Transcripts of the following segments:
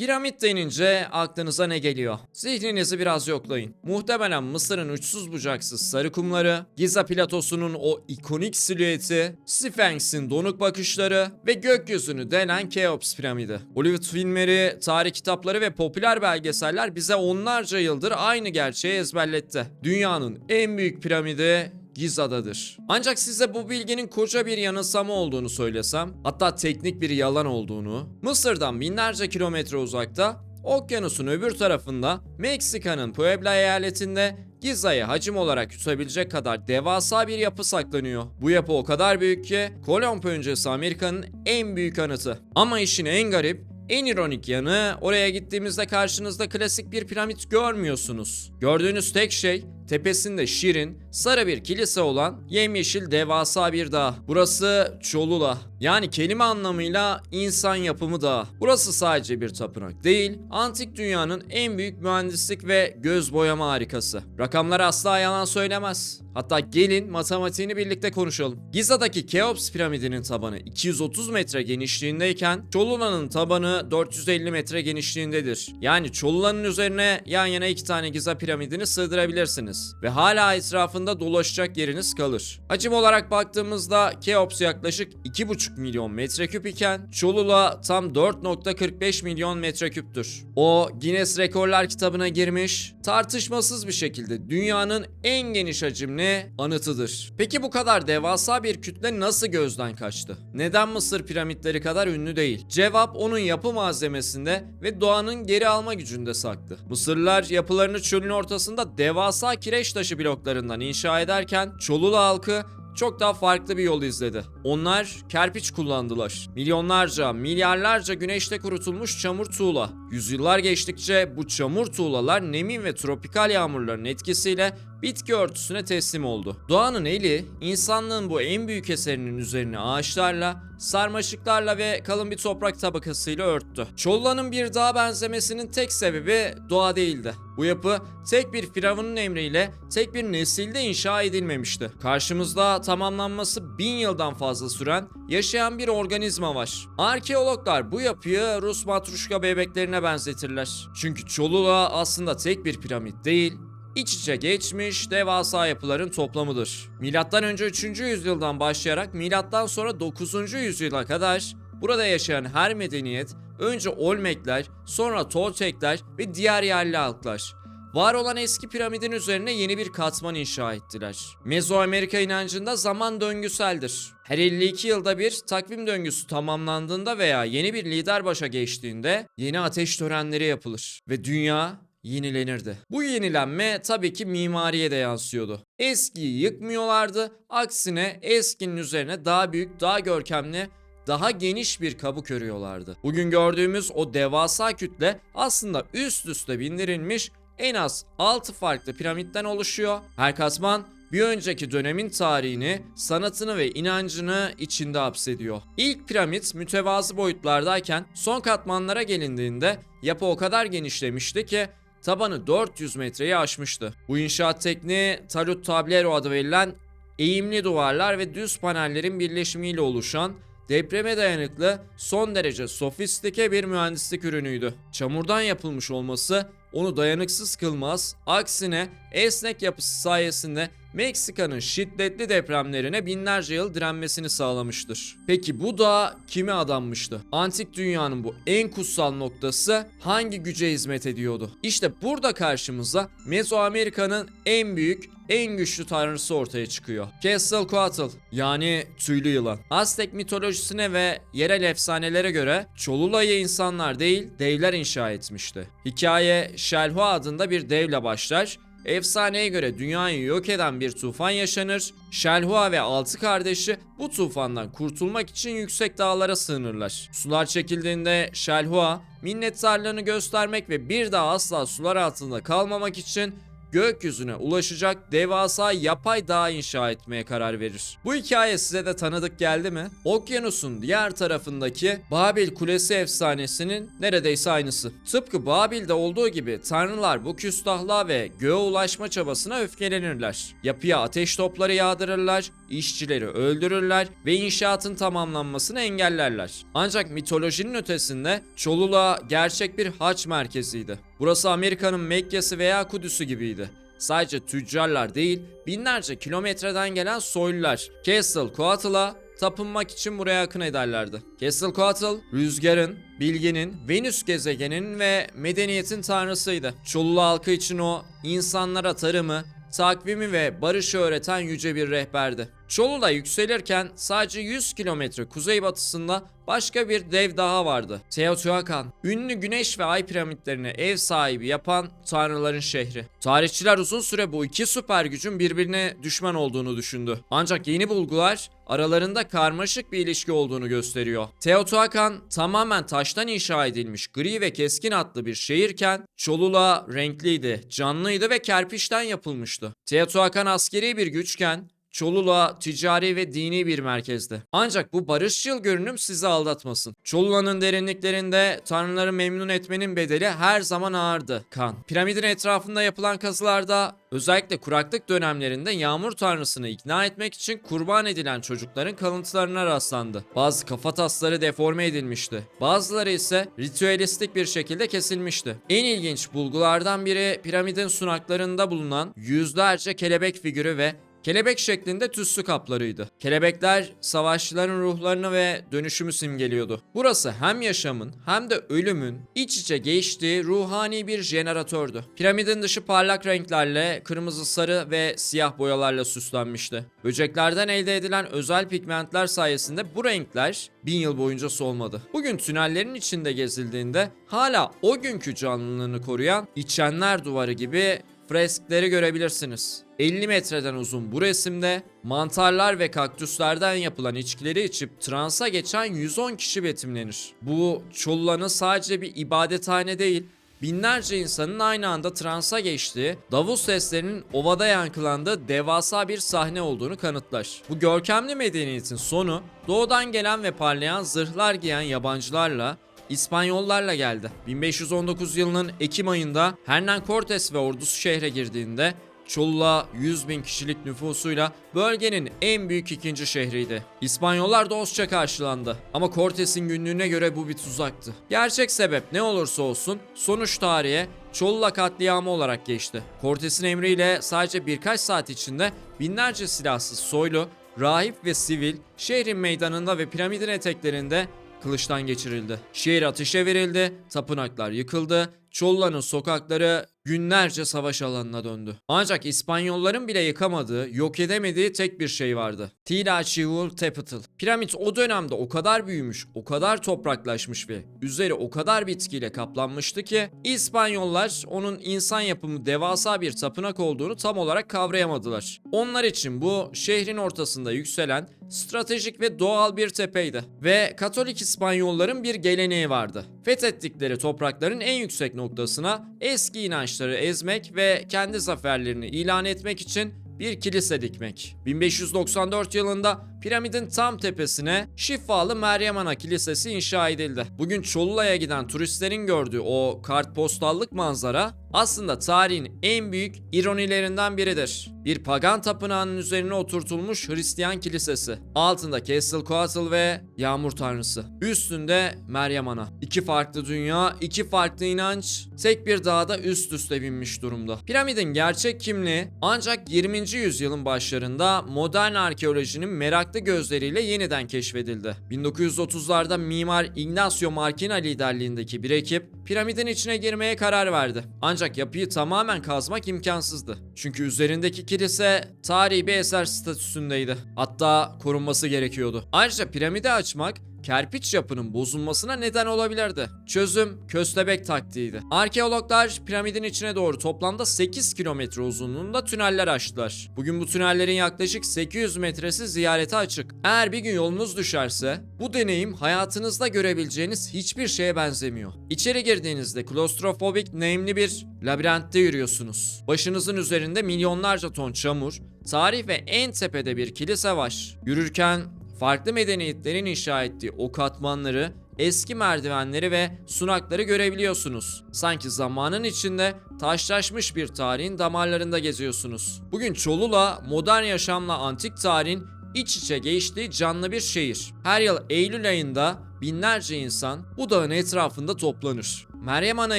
Piramit denince aklınıza ne geliyor? Zihninizi biraz yoklayın. Muhtemelen Mısır'ın uçsuz bucaksız sarı kumları, Giza platosunun o ikonik silüeti, Sphinx'in donuk bakışları ve gökyüzünü delen Keops piramidi. Hollywood filmleri, tarih kitapları ve popüler belgeseller bize onlarca yıldır aynı gerçeği ezberletti. Dünyanın en büyük piramidi Giza'dadır. Ancak size bu bilginin koca bir yanılsama olduğunu söylesem, hatta teknik bir yalan olduğunu, Mısır'dan binlerce kilometre uzakta, okyanusun öbür tarafında Meksika'nın Puebla eyaletinde Giza'yı hacim olarak tutabilecek kadar devasa bir yapı saklanıyor. Bu yapı o kadar büyük ki Kolomb öncesi Amerika'nın en büyük anıtı. Ama işin en garip en ironik yanı oraya gittiğimizde karşınızda klasik bir piramit görmüyorsunuz. Gördüğünüz tek şey tepesinde şirin, sarı bir kilise olan yemyeşil devasa bir dağ. Burası Cholula. Yani kelime anlamıyla insan yapımı dağ. Burası sadece bir tapınak değil, antik dünyanın en büyük mühendislik ve göz boyama harikası. Rakamlar asla yalan söylemez. Hatta gelin matematiğini birlikte konuşalım. Giza'daki Keops piramidinin tabanı 230 metre genişliğindeyken Cholula'nın tabanı 450 metre genişliğindedir. Yani Cholula'nın üzerine yan yana iki tane Giza piramidini sığdırabilirsiniz. Ve hala etrafında dolaşacak yeriniz kalır. Hacim olarak baktığımızda Keops yaklaşık 2,5 milyon metreküp iken Cholula tam 4.45 milyon metreküptür. O Guinness Rekorlar kitabına girmiş, tartışmasız bir şekilde dünyanın en geniş hacimli anıtıdır. Peki bu kadar devasa bir kütle nasıl gözden kaçtı? Neden Mısır piramitleri kadar ünlü değil? Cevap onun yapı malzemesinde ve doğanın geri alma gücünde saklı. Mısırlılar yapılarını çölün ortasında devasa kireç taşı bloklarından inşa ederken Çolula halkı çok daha farklı bir yol izledi. Onlar kerpiç kullandılar. Milyonlarca, milyarlarca güneşte kurutulmuş çamur tuğla. Yüzyıllar geçtikçe bu çamur tuğlalar nemin ve tropikal yağmurların etkisiyle bitki örtüsüne teslim oldu. Doğanın eli insanlığın bu en büyük eserinin üzerine ağaçlarla, sarmaşıklarla ve kalın bir toprak tabakasıyla örttü. Çolla'nın bir dağa benzemesinin tek sebebi doğa değildi. Bu yapı tek bir firavunun emriyle tek bir nesilde inşa edilmemişti. Karşımızda tamamlanması bin yıldan fazla süren yaşayan bir organizma var. Arkeologlar bu yapıyı Rus matruşka bebeklerine benzetirler. Çünkü Cholula aslında tek bir piramit değil, iç içe geçmiş devasa yapıların toplamıdır. Milattan önce 3. yüzyıldan başlayarak milattan sonra 9. yüzyıla kadar burada yaşayan her medeniyet önce Olmekler, sonra Toltekler ve diğer yerli halklar Var olan eski piramidin üzerine yeni bir katman inşa ettiler. Mezoamerika inancında zaman döngüseldir. Her 52 yılda bir takvim döngüsü tamamlandığında veya yeni bir lider başa geçtiğinde yeni ateş törenleri yapılır ve dünya yenilenirdi. Bu yenilenme tabii ki mimariye de yansıyordu. Eskiyi yıkmıyorlardı, aksine eskinin üzerine daha büyük, daha görkemli daha geniş bir kabuk örüyorlardı. Bugün gördüğümüz o devasa kütle aslında üst üste bindirilmiş en az 6 farklı piramitten oluşuyor. Her katman bir önceki dönemin tarihini, sanatını ve inancını içinde hapsediyor. İlk piramit mütevazı boyutlardayken son katmanlara gelindiğinde yapı o kadar genişlemişti ki tabanı 400 metreyi aşmıştı. Bu inşaat tekniği Tarut Tablero adı verilen eğimli duvarlar ve düz panellerin birleşimiyle oluşan depreme dayanıklı son derece sofistike bir mühendislik ürünüydü. Çamurdan yapılmış olması onu dayanıksız kılmaz, aksine esnek yapısı sayesinde Meksika'nın şiddetli depremlerine binlerce yıl direnmesini sağlamıştır. Peki bu dağ kime adanmıştı? Antik dünyanın bu en kutsal noktası hangi güce hizmet ediyordu? İşte burada karşımıza Mezoamerika'nın en büyük, en güçlü tanrısı ortaya çıkıyor. Quetzalcoatl yani tüylü yılan. Aztek mitolojisine ve yerel efsanelere göre Cholula'yı insanlar değil devler inşa etmişti. Hikaye Shelhua adında bir devle başlar Efsaneye göre dünyayı yok eden bir tufan yaşanır. Shelhua ve altı kardeşi bu tufandan kurtulmak için yüksek dağlara sığınırlar. Sular çekildiğinde Shelhua minnettarlığını göstermek ve bir daha asla sular altında kalmamak için gökyüzüne ulaşacak devasa yapay dağ inşa etmeye karar verir. Bu hikaye size de tanıdık geldi mi? Okyanusun diğer tarafındaki Babil Kulesi efsanesinin neredeyse aynısı. Tıpkı Babil'de olduğu gibi tanrılar bu küstahlığa ve göğe ulaşma çabasına öfkelenirler. Yapıya ateş topları yağdırırlar, işçileri öldürürler ve inşaatın tamamlanmasını engellerler. Ancak mitolojinin ötesinde Cholula gerçek bir haç merkeziydi. Burası Amerika'nın Mekke'si veya Kudüs'ü gibiydi. Sadece tüccarlar değil, binlerce kilometreden gelen soylular Quetzalcoatl'a tapınmak için buraya akın ederlerdi. Quetzalcoatl, rüzgarın, bilginin, Venüs gezegeninin ve medeniyetin tanrısıydı. Cholula halkı için o, insanlara tarımı, takvimi ve barışı öğreten yüce bir rehberdi. Cholula yükselirken sadece 100 kilometre kuzeybatısında başka bir dev daha vardı. Teotihuacan, ünlü güneş ve ay piramitlerine ev sahibi yapan tanrıların şehri. Tarihçiler uzun süre bu iki süper gücün birbirine düşman olduğunu düşündü. Ancak yeni bulgular aralarında karmaşık bir ilişki olduğunu gösteriyor. Teotihuacan tamamen taştan inşa edilmiş gri ve keskin hatlı bir şehirken Cholula renkliydi, canlıydı ve kerpiçten yapılmıştı. Teotihuacan askeri bir güçken Cholula ticari ve dini bir merkezdi. Ancak bu barışçıl görünüm sizi aldatmasın. Cholula'nın derinliklerinde tanrıları memnun etmenin bedeli her zaman ağırdı. Kan. Piramidin etrafında yapılan kazılarda özellikle kuraklık dönemlerinde yağmur tanrısını ikna etmek için kurban edilen çocukların kalıntılarına rastlandı. Bazı kafa tasları deforme edilmişti. Bazıları ise ritüelistik bir şekilde kesilmişti. En ilginç bulgulardan biri piramidin sunaklarında bulunan yüzlerce kelebek figürü ve Kelebek şeklinde tüslü kaplarıydı. Kelebekler savaşçıların ruhlarını ve dönüşümü simgeliyordu. Burası hem yaşamın hem de ölümün iç içe geçtiği ruhani bir jeneratördü. Piramidin dışı parlak renklerle, kırmızı, sarı ve siyah boyalarla süslenmişti. Böceklerden elde edilen özel pigmentler sayesinde bu renkler bin yıl boyunca solmadı. Bugün tünellerin içinde gezildiğinde hala o günkü canlılığını koruyan içenler duvarı gibi freskleri görebilirsiniz. 50 metreden uzun bu resimde mantarlar ve kaktüslerden yapılan içkileri içip transa geçen 110 kişi betimlenir. Bu Cholula'nın sadece bir ibadethane değil, binlerce insanın aynı anda transa geçtiği, davul seslerinin ovada yankılandığı devasa bir sahne olduğunu kanıtlar. Bu görkemli medeniyetin sonu doğudan gelen ve parlayan zırhlar giyen yabancılarla İspanyollarla geldi. 1519 yılının Ekim ayında Hernán Cortés ve ordusu şehre girdiğinde Cholula 100 bin kişilik nüfusuyla bölgenin en büyük ikinci şehriydi. İspanyollar dostça karşılandı ama Cortés'in günlüğüne göre bu bir tuzaktı. Gerçek sebep ne olursa olsun sonuç tarihe Cholula katliamı olarak geçti. Cortés'in emriyle sadece birkaç saat içinde binlerce silahsız soylu, rahip ve sivil şehrin meydanında ve piramidin eteklerinde kılıçtan geçirildi. Şehir ateşe verildi, tapınaklar yıkıldı, Cholula'nın sokakları günlerce savaş alanına döndü. Ancak İspanyolların bile yıkamadığı, yok edemediği tek bir şey vardı. Tlahueltepetl. Piramit o dönemde o kadar büyümüş, o kadar topraklaşmış ve üzeri o kadar bitkiyle kaplanmıştı ki İspanyollar onun insan yapımı devasa bir tapınak olduğunu tam olarak kavrayamadılar. Onlar için bu şehrin ortasında yükselen stratejik ve doğal bir tepeydi. Ve Katolik İspanyolların bir geleneği vardı. Fethettikleri toprakların en yüksek noktasına eski inançları ezmek ve kendi zaferlerini ilan etmek için bir kilise dikmek. 1594 yılında piramidin tam tepesine şifalı Meryem Ana Kilisesi inşa edildi. Bugün Cholula'ya giden turistlerin gördüğü o kartpostallık manzara aslında tarihin en büyük ironilerinden biridir. Bir pagan tapınağının üzerine oturtulmuş Hristiyan kilisesi. Altında Quetzalcoatl ve Yağmur Tanrısı. Üstünde Meryem Ana. İki farklı dünya, iki farklı inanç, tek bir dağda üst üste binmiş durumda. Piramidin gerçek kimliği ancak 20. yüzyılın başlarında modern arkeolojinin meraklı gözleriyle yeniden keşfedildi. 1930'larda mimar Ignacio Marquina liderliğindeki bir ekip piramidin içine girmeye karar verdi. Ancak yapıyı tamamen kazmak imkansızdı. Çünkü üzerindeki kilise tarihi bir eser statüsündeydi. Hatta korunması gerekiyordu. Ayrıca piramidi açmak kerpiç yapının bozulmasına neden olabilirdi. Çözüm köstebek taktiğiydi. Arkeologlar piramidin içine doğru toplamda 8 kilometre uzunluğunda tüneller açtılar. Bugün bu tünellerin yaklaşık 800 metresi ziyarete açık. Eğer bir gün yolunuz düşerse bu deneyim hayatınızda görebileceğiniz hiçbir şeye benzemiyor. İçeri girdiğinizde klostrofobik nemli bir labirentte yürüyorsunuz. Başınızın üzerinde milyonlarca ton çamur, tarih ve en tepede bir kilise var. Yürürken farklı medeniyetlerin inşa ettiği o katmanları, eski merdivenleri ve sunakları görebiliyorsunuz. Sanki zamanın içinde taşlaşmış bir tarihin damarlarında geziyorsunuz. Bugün Çolula modern yaşamla antik tarihin iç içe geçtiği canlı bir şehir. Her yıl Eylül ayında binlerce insan bu dağın etrafında toplanır. Meryem Ana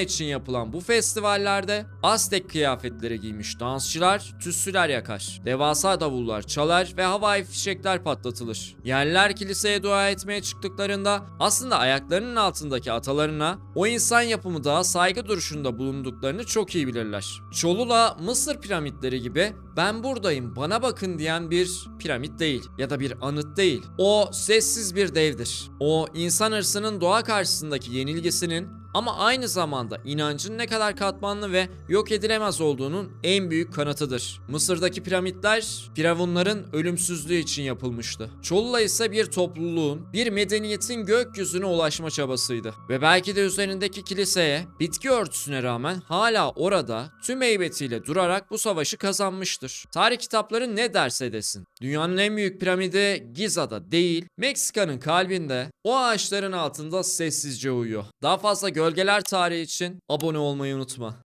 için yapılan bu festivallerde Aztek kıyafetleri giymiş dansçılar tütsüler yakar. Devasa davullar çalar ve havai fişekler patlatılır. Yerler kiliseye dua etmeye çıktıklarında aslında ayaklarının altındaki atalarına o insan yapımı dağa saygı duruşunda bulunduklarını çok iyi bilirler. Cholula Mısır piramitleri gibi ben buradayım bana bakın diyen bir piramit değil ya da bir anıt değil. O sessiz bir devdir. O insan hırsının doğa karşısındaki yenilgisinin ama aynı zamanda inancın ne kadar katmanlı ve yok edilemez olduğunun en büyük kanıtıdır. Mısır'daki piramitler firavunların ölümsüzlüğü için yapılmıştı. Çolula ise bir topluluğun, bir medeniyetin gökyüzüne ulaşma çabasıydı. Ve belki de üzerindeki kiliseye, bitki örtüsüne rağmen hala orada tüm heybetiyle durarak bu savaşı kazanmıştır. Tarih kitapları ne derse desin. Dünyanın en büyük piramidi Giza'da değil, Meksika'nın kalbinde, o ağaçların altında sessizce uyuyor. Daha fazla gölgeler tarihi için abone olmayı unutma.